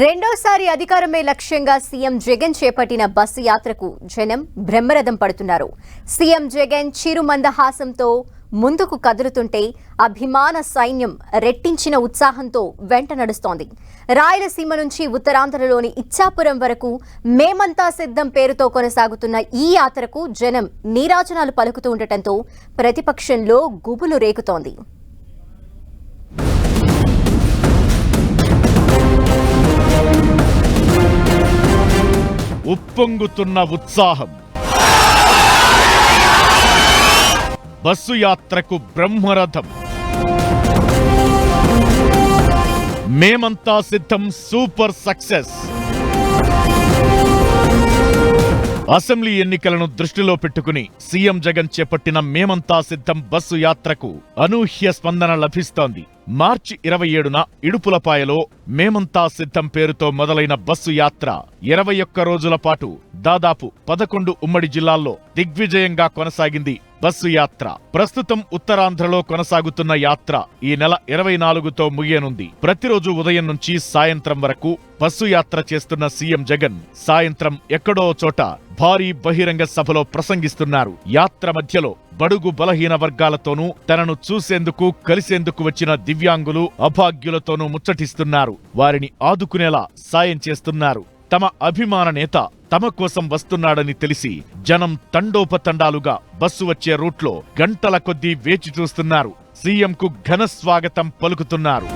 రెండోసారి అధికారమే లక్ష్యంగా సీఎం జగన్ చేపట్టిన బస్సు యాత్రకు జనం బ్రహ్మరథం పడుతున్నారు. సీఎం జగన్ చిరు మందహాసంతో ముందుకు కదులుతుంటే అభిమాన సైన్యం రెట్టించిన ఉత్సాహంతో వెంట నడుస్తోంది. రాయలసీమ నుంచి ఉత్తరాంధ్రలోని ఇచ్చాపురం వరకు మేమంతా సిద్ధం పేరుతో కొనసాగుతున్న ఈ యాత్రకు జనం నీరాజనాలు పలుకుతూ ఉండటంతో ప్రతిపక్షంలో గుబులు రేగుతోంది ఉప్పొంగుతున్న ఉత్సాహం. బస్సు యాత్రకు బ్రహ్మరథం. మేమంతా సిద్ధం సూపర్ సక్సెస్. అసెంబ్లీ ఎన్నికలను దృష్టిలో పెట్టుకుని సీఎం జగన్ చేపట్టిన మేమంతా సిద్ధం బస్సు యాత్రకు అనూహ్య స్పందన లభిస్తోంది. మార్చి ఇరవై ఏడున ఇడుపులపాయలో మేమంతా సిద్ధం పేరుతో మొదలైన బస్సు యాత్ర ఇరవై ఒక్క రోజుల పాటు దాదాపు పదకొండు ఉమ్మడి జిల్లాల్లో దిగ్విజయంగా కొనసాగింది బస్సు యాత్ర. ప్రస్తుతం ఉత్తరాంధ్రలో కొనసాగుతున్న యాత్ర ఈ నెల ఇరవై నాలుగుతో ముగియనుంది. ప్రతిరోజు ఉదయం నుంచి సాయంత్రం వరకు బస్సు యాత్ర చేస్తున్న సీఎం జగన్ సాయంత్రం ఎక్కడో చోట భారీ బహిరంగ సభలో ప్రసంగిస్తున్నారు. యాత్ర మధ్యలో బడుగు బలహీన వర్గాలతోనూ తనను చూసేందుకు కలిసేందుకు వచ్చిన దివ్యాంగులు అభాగ్యులతోనూ ముచ్చటిస్తున్నారు. వారిని ఆదుకునేలా సాయం చేస్తున్నారు. తమ అభిమాన నేత తమ కోసం వస్తున్నాడని తెలిసి జనం తండోపతండాలుగా బస్సు వచ్చే రూట్లో గంటల కొద్దీ వేచి చూస్తున్నారు. సీఎంకు ఘన స్వాగతం పలుకుతున్నారు.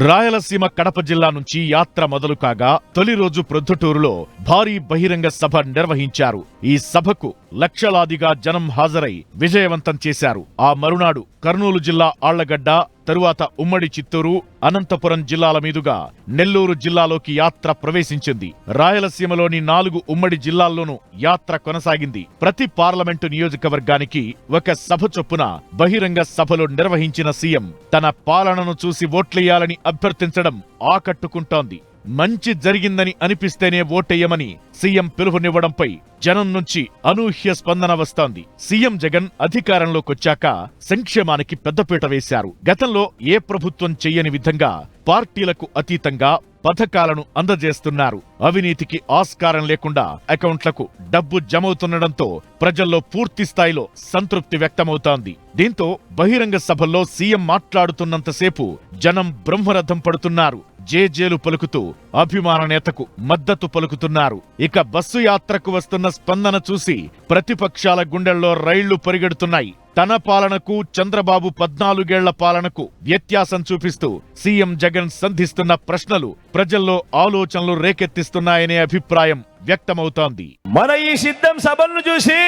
రాయలసీమ కడప జిల్లా నుంచి యాత్ర మొదలు కాగా తొలి రోజు ప్రొద్దుటూరులో భారీ బహిరంగ సభ నిర్వహించారు. ఈ సభకు లక్షలాదిగా జనం హాజరై విజయవంతం చేశారు. ఆ మరునాడు కర్నూలు జిల్లా ఆళ్ళగడ్డ తరువాత ఉమ్మడి చిత్తూరు అనంతపురం జిల్లాల మీదుగా నెల్లూరు జిల్లాలోకి యాత్ర ప్రవేశించింది. రాయలసీమలోని నాలుగు ఉమ్మడి జిల్లాల్లోనూ యాత్ర కొనసాగింది. ప్రతి పార్లమెంటు నియోజకవర్గానికి ఒక సభ చొప్పున బహిరంగ సభలు నిర్వహించిన సీఎం తన పాలనను చూసి ఓట్లేయాలని అభ్యర్థించడం ఆకట్టుకుంటోంది. మంచి జరిగిందని అనిపిస్తేనే ఓటేయమని సీఎం పిలుపునివ్వడంపై జనం నుంచి అనూహ్య స్పందన వస్తోంది. సీఎం జగన్ అధికారంలోకొచ్చాక సంక్షేమానికి పెద్దపీట వేశారు. గతంలో ఏ ప్రభుత్వం చెయ్యని విధంగా పార్టీలకు అతీతంగా పథకాలను అందజేస్తున్నారు. అవినీతికి ఆస్కారం లేకుండా అకౌంట్లకు డబ్బు జమవుతుండటంతో ప్రజల్లో పూర్తి స్థాయిలో సంతృప్తి వ్యక్తమవుతోంది. దీంతో బహిరంగ సభల్లో సీఎం మాట్లాడుతున్నంతసేపు జనం బ్రహ్మరథం పడుతున్నారు. జేజేలు పలుకుతూ అభిమాన నేతకు మద్దతు పలుకుతున్నారు. ఇక బస్సు యాత్రకు వస్తున్న స్పందన చూసి ప్రతిపక్షాల గుండెల్లో రైళ్ళు పరిగెడుతున్నాయి. తన పాలనకు చంద్రబాబు పద్నాలుగేళ్ళ పాలనకు వ్యత్యాసం చూపిస్తూ సీఎం జగన్ సంధిస్తున్న ప్రశ్నలు ప్రజల్లో ఆలోచనలు రేకెత్తిస్తున్నాయనే అభిప్రాయం వ్యక్తమవుతోంది. మన ఈ సిద్ధం సభలను చూసి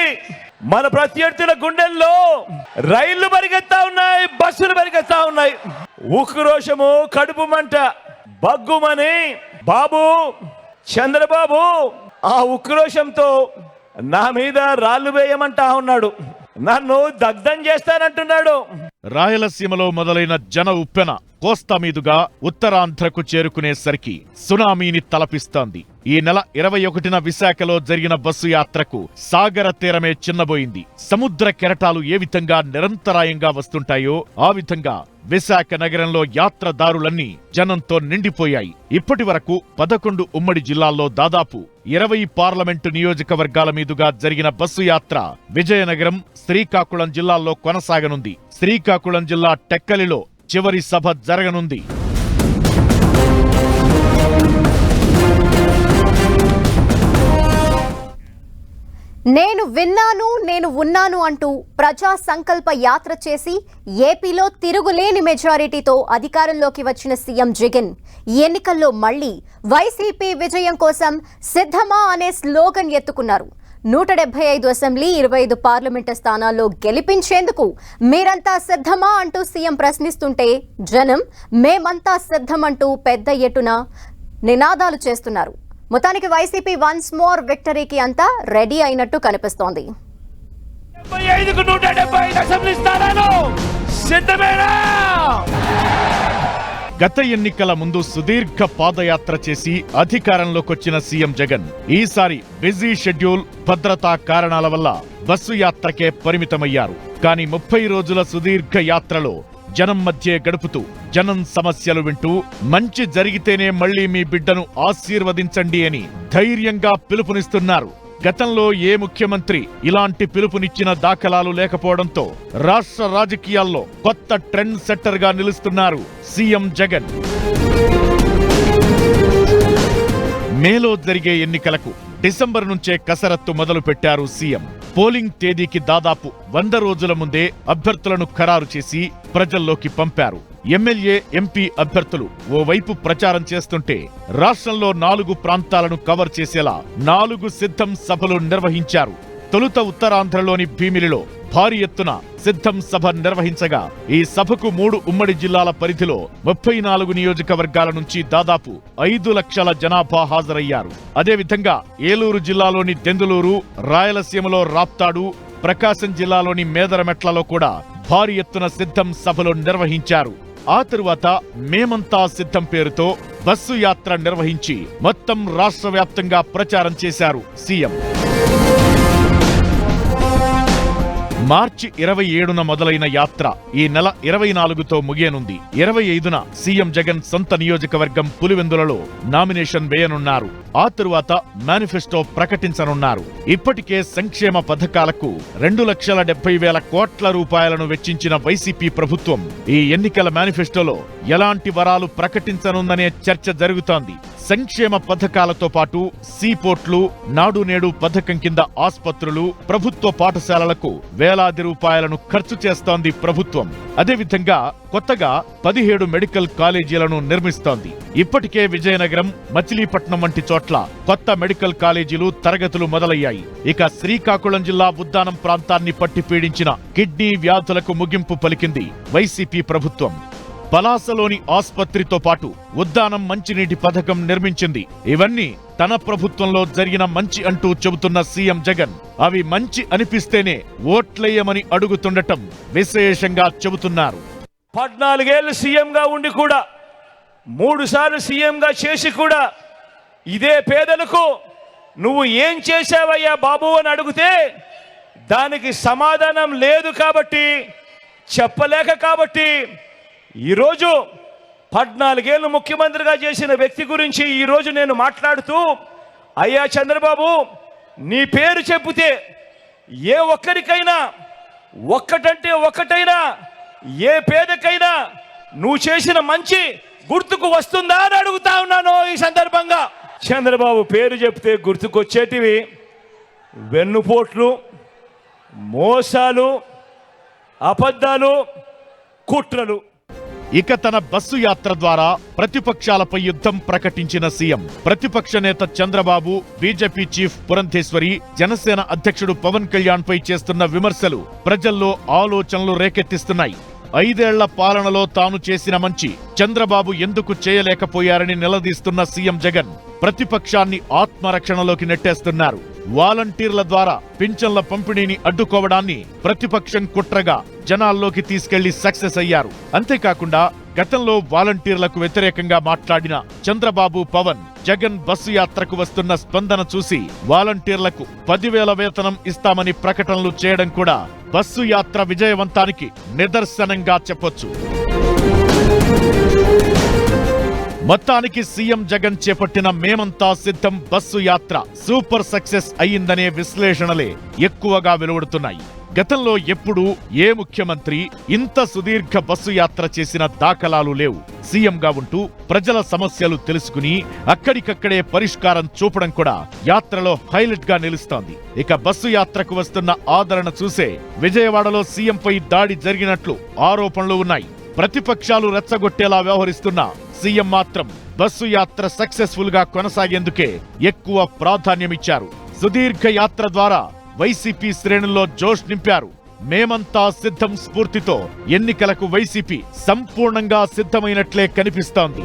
మన ప్రత్యర్థుల గుండెల్లో రైళ్ళు పరిగెత్తా ఉన్నాయి బస్సులు పరిగెత్తా ఉన్నాయి. ఉక్రోషము కడుపు మంట. బగ్గుమని బాబు చంద్రబాబు ఆ ఉక్రోషంతో నా మీద రాళ్ళు వేయమంటా ఉన్నాడు. నన్ను దగ్ధం చేస్తానంటున్నాడు. రాయలసీమలో మొదలైన జన ఉప్పెన. కోస్తా మీదుగా ఉత్తరాంధ్రకు చేరుకునేసరికి సునామీని తలపిస్తోంది. ఈ నెల ఇరవై ఒకటిన విశాఖలో జరిగిన బస్సు యాత్రకు సాగర తీరమే చిన్నబోయింది. సముద్ర కెరటాలు ఏ విధంగా నిరంతరాయంగా వస్తుంటాయో ఆ విధంగా విశాఖ నగరంలో యాత్రదారులన్నీ జనంతో నిండిపోయాయి. ఇప్పటి వరకు పదకొండు ఉమ్మడి జిల్లాల్లో దాదాపు ఇరవై పార్లమెంటు నియోజకవర్గాల మీదుగా జరిగిన బస్సు యాత్ర విజయనగరం శ్రీకాకుళం జిల్లాల్లో కొనసాగనుంది. శ్రీకాకుళం జిల్లా టెక్కలిలో చివరి సభ జరగనుంది. నేను విన్నాను నేను ఉన్నాను అంటూ ప్రజా సంకల్ప యాత్ర చేసి ఏపీలో తిరుగులేని మెజారిటీతో అధికారంలోకి వచ్చిన సీఎం జగన్ ఎన్నికల్లో మళ్ళీ వైసీపీ విజయం కోసం సిద్ధమా అనే స్లోగన్ ఎత్తుకున్నారు. నూట డెబ్బై ఐదు అసెంబ్లీ ఇరవై ఐదు పార్లమెంటు స్థానాల్లో గెలిపించేందుకు మీరంతా సిద్ధమా అంటూ సీఎం ప్రశ్నిస్తుంటే జనం మేమంతా సిద్ధమంటూ పెద్ద ఎటున నినాదాలు చేస్తున్నారు. మొత్తానికి వైసీపీ వన్స్ మోర్ విక్టరీకి అంతా రెడీ అయినట్టు కనిపిస్తోంది. అసెంబ్లీ స్థానాలు సిద్ధమేనా? గత ఎన్నికల ముందు సుదీర్ఘ పాదయాత్ర చేసి అధికారంలోకొచ్చిన సీఎం జగన్ ఈసారి బిజీ షెడ్యూల్ భద్రతా కారణాల వల్ల బస్సు యాత్రకే పరిమితమయ్యారు. కానీ ముప్పై రోజుల సుదీర్ఘ యాత్రలో జనం మధ్య గడుపుతూ జనం సమస్యలు వింటూ మంచి జరిగితేనే మళ్ళీ మీ బిడ్డను ఆశీర్వదించండి అని ధైర్యంగా పిలుపునిస్తున్నారు. గతంలో ఏ ముఖ్యమంత్రి ఇలాంటి పిలుపునిచ్చిన దాఖలాలు లేకపోవడంతో రాష్ట్ర రాజకీయాల్లో కొత్త ట్రెండ్ సెట్టర్గా నిలుస్తున్నారు సీఎం జగన్. మేలో జరిగే ఎన్నికలకు డిసెంబర్ నుంచే కసరత్తు మొదలు పెట్టారు సీఎం. పోలింగ్ తేదీకి దాదాపు వంద రోజుల ముందే అభ్యర్థులను ఖరారు చేసి ప్రజల్లోకి పంపారు. ఎమ్మెల్యే ఎంపీ అభ్యర్థులు ఓవైపు ప్రచారం చేస్తుంటే రాష్ట్రంలో నాలుగు ప్రాంతాలను కవర్ చేసేలా నాలుగు సిద్ధం సభలు నిర్వహించారు. తొలుత ఉత్తరాంధ్రలోని భీమిలిలో భారీ ఎత్తున సిద్ధం సభ నిర్వహించగా ఈ సభకు మూడు ఉమ్మడి జిల్లాల పరిధిలో ముప్పై నాలుగు నియోజకవర్గాల నుంచి దాదాపు ఐదు లక్షల జనాభా హాజరయ్యారు. అదేవిధంగా ఏలూరు జిల్లాలోని దెందులూరు రాయలసీమలో రాప్తాడు ప్రకాశం జిల్లాలోని మేదరమెట్లలో కూడా భారీ ఎత్తున సిద్ధం సభలు నిర్వహించారు. ఆ తరువాత మేమంతా సిద్ధం పేరుతో బస్సు యాత్ర నిర్వహించి మొత్తం రాష్ట్ర వ్యాప్తంగా ప్రచారం చేశారు సీఎం. మార్చి ఇరవై ఏడున మొదలైన యాత్ర ఈ నెల ఇరవై నాలుగుతో ముగియనుంది. ఇరవై ఐదున సీఎం జగన్ సొంత నియోజకవర్గం పులివెందులలో నామినేషన్ వేయనున్నారు. ఆ తరువాత మేనిఫెస్టో ప్రకటించనున్నారు. ఇప్పటికే సంక్షేమ పథకాలకు రెండు లక్షల డెబ్బై వేల కోట్ల రూపాయలను వెచ్చించిన వైసీపీ ప్రభుత్వం ఈ ఎన్నికల మేనిఫెస్టోలో ఎలాంటి వరాలు ప్రకటించనుందనే చర్చ జరుగుతోంది. సంక్షేమ పథకాలతో పాటు సీపోర్ట్లు నాడు నేడు పథకం కింద ఆసుపత్రులు ప్రభుత్వ పాఠశాలలకు వేలాది రూపాయలను ఖర్చు చేస్తోంది ప్రభుత్వం. అదేవిధంగా కొత్తగా పదిహేడు మెడికల్ కాలేజీలను నిర్మిస్తోంది. ఇప్పటికే విజయనగరం మచిలీపట్నం వంటి చోట్ల కొత్త మెడికల్ కాలేజీలు తరగతులు మొదలయ్యాయి. ఇక శ్రీకాకుళం జిల్లా ఉద్దానం ప్రాంతాన్ని పట్టి పీడించిన కిడ్నీ వ్యాధులకు ముగింపు పలికింది వైసీపీ ప్రభుత్వం. పలాసలోని ఆస్పత్రితో పాటు ఉద్దానం మంచినీటి పథకం నిర్మించింది. ఇవన్నీ తన ప్రభుత్వంలో జరిగిన మంచి అంటూ చెబుతున్న సీఎం జగన్. అవి మంచి అనిపిస్తేనే ఓట్లేయమని అడుగుతుండటం విశేషంగా చెబుతున్నారు. పద్నాలుగేళ్ళు సీఎంగా ఉండి కూడా మూడు సార్లు సీఎంగా చేసి కూడా ఇదే పేదలకు నువ్వు ఏం చేశావయ్యా బాబు అని అడిగితే దానికి సమాధానం లేదు కాబట్టి చెప్పలేక కాబట్టి ఈరోజు పద్నాలుగేళ్ళు ముఖ్యమంత్రిగా చేసిన వ్యక్తి గురించి ఈరోజు నేను మాట్లాడుతూ అయ్యా చంద్రబాబు నీ పేరు చెబితే ఏ ఒక్కరికైనా ఒక్కటంటే ఒక్కటైనా ఏ పేదకైనా నువ్వు చేసిన మంచి గుర్తుకు వస్తుందా అని అడుగుతా ఉన్నాను ఈ సందర్భంగా. చంద్రబాబు పేరు చెప్తే గుర్తుకొచ్చేటివి వెన్నుపోట్లు మోసాలు అబద్ధాలు కుట్రలు. ఇక తన బస్సు యాత్ర ద్వారా ప్రతిపక్షాలపై యుద్ధం ప్రకటించిన సీఎం. ప్రతిపక్ష నేత చంద్రబాబు బీజేపీ చీఫ్ పురంధేశ్వరి జనసేన అధ్యక్షుడు పవన్ కళ్యాణ్ పై చేస్తున్న విమర్శలు ప్రజల్లో ఆలోచనలు రేకెత్తిస్తున్నాయి. ఐదేళ్ళ పాలనలో తాను చేసిన మంచి చంద్రబాబు ఎందుకు చేయలేకపోయారని నిలదీస్తున్న సీఎం జగన్ ప్రతిపక్షాన్ని ఆత్మరక్షణలోకి నెట్టేస్తున్నారు. వాలంటీర్ల ద్వారా పింఛన్ల పంపిణీని అడ్డుకోవడాన్ని ప్రతిపక్షం కుట్రగా జనాల్లోకి తీసుకెళ్ళి సక్సెస్ అయ్యారు. అంతేకాకుండా గతంలో వాలంటీర్లకు వ్యతిరేకంగా మాట్లాడిన చంద్రబాబు పవన్ జగన్ బస్సు యాత్రకు వస్తున్న స్పందన చూసి వాలంటీర్లకు పదివేల వేతనం ఇస్తామని ప్రకటనలు చేయడం కూడా బస్సు యాత్ర విజయవంతానికి నిదర్శనంగా చెప్పొచ్చు. మొత్తానికి సీఎం జగన్ చేపట్టిన మేమంతా సిద్ధం బస్సు యాత్ర సూపర్ సక్సెస్ అయ్యిందనే విశ్లేషణలే ఎక్కువగా వెలువడుతున్నాయి. గతంలో ఎప్పుడూ ఏ ముఖ్యమంత్రి ఇంత సుదీర్ఘ బస్సు యాత్ర చేసిన దాఖలాలు లేవు. సీఎంగా ఉంటూ ప్రజల సమస్యలు తెలుసుకుని అక్కడికక్కడే పరిష్కారం చూపడం కూడా యాత్రలో హైలైట్గా నిలుస్తోంది. ఇక బస్సు యాత్రకు వస్తున్న ఆదరణ చూసే విజయవాడలో సీఎంపై దాడి జరిగినట్లు ఆరోపణలు ఉన్నాయి. ప్రతిపక్షాలు రెచ్చగొట్టేలా వ్యవహరిస్తున్న సీఎం మాత్రం బస్సు యాత్ర సక్సెస్ఫుల్గా కొనసాగేందుకే ఎక్కువ ప్రాధాన్యమిచ్చారు. సుదీర్ఘ యాత్ర ద్వారా వైసీపీ శ్రేణుల్లో జోష్ నింపారు. మేమంతా సిద్ధం స్ఫూర్తితో ఎన్నికలకు వైసీపీ సంపూర్ణంగా సిద్ధమైనట్లే కనిపిస్తోంది.